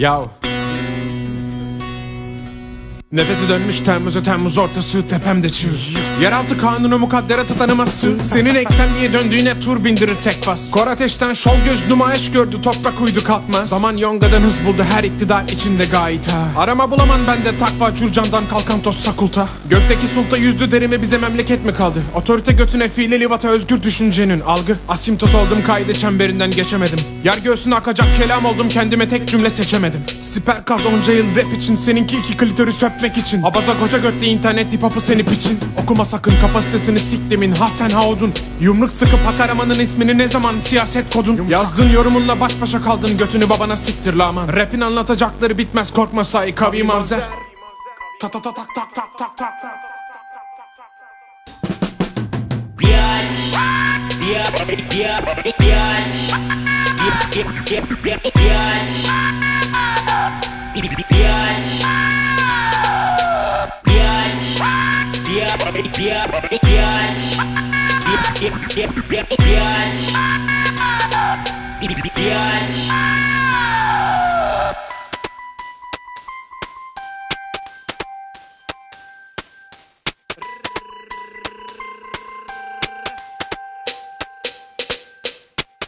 Yo. Nefesi dönmüş Temmuz'u Temmuz ortası tepemde çığ. Yeraltı kanunu mukadderatı tanıması Senin eksenliğe döndüğüne tur bindirir tek bas. Kor ateşten şol göz numayiş gördü toprak uydu kalkmaz. Zaman yongadan hız buldu her iktidar içinde gayet ha. Arama bulaman bende takva curcandan kalkan toz sakulta. Gökteki sulta yüzdü derime bize memleket mi kaldı? Otorite götüne fiile livata özgür düşüncenin algı. Asimtot oldum kaydı çemberinden geçemedim. Yer göğsüne akacak kelam oldum kendime tek cümle seçemedim. Siper kaz onca yıl rap için seninki iki klitoris öpmek için. Abaza koca götlü internet hip hop'u seni piçin. Okuma sakın kapasitesini siktimin. Ha sen ha odun. Yumruk sıkıp hak aramanın ismini ne zaman siyaset kodun? Yazdığın yorumunla baş başa kaldın götünü babana siktir laman. Rap'in anlatacakları bitmez korkma say kavi mavzer Ta ta ta tak tak tak tak tak Biatch. Biatch. Biatch.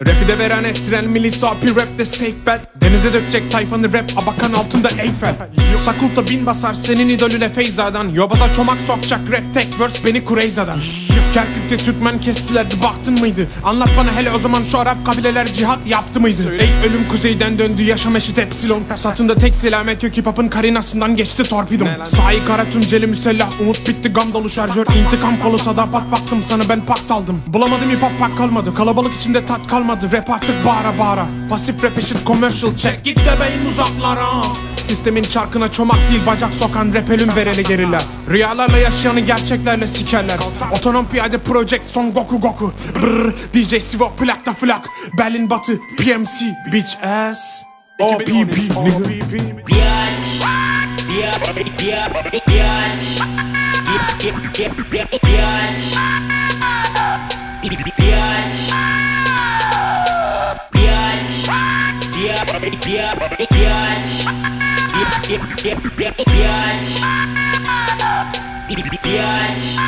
Rap'i de veren ettiren milli api rap de safe bet. Denize dökecek tayfanı rap abakan altında Eyfel Sakulta bin basar senin idolüne Feyza'dan. Yobaza çomak sokacak rap tek verse beni Kureyza'dan Kerkük'te Türkmen kestilerdi baktın mıydı? Anlat bana hele o zaman şu Arap kabileler cihat yaptı mıydı? Ey ölüm kuzeyden döndü yaşam eşit epsilon. Satında tek selamet yok hip hop'un karinasından geçti torpidom Sahi kara tünceli müsellah umut bitti gam dolu şarjör. İntikam kolu sadapat baktım sana ben pakt aldım Bulamadım hip hop pak kalmadı. Kalabalık içinde tat kalmadı. Rap artık bağıra bağıra. Pasif rap eşit commercial check git de beyin uzaklara Sistemin çarkına çomak değil bacak sokan rap ölüm vereli geriler Rüyalarla yaşayanı gerçeklerle sikerler. Otonom piyade project son Goku Goku. Brrr DJ Sivo plakta flak. Berlin Batı PMC Bitch ass. OPP nigga Bitch.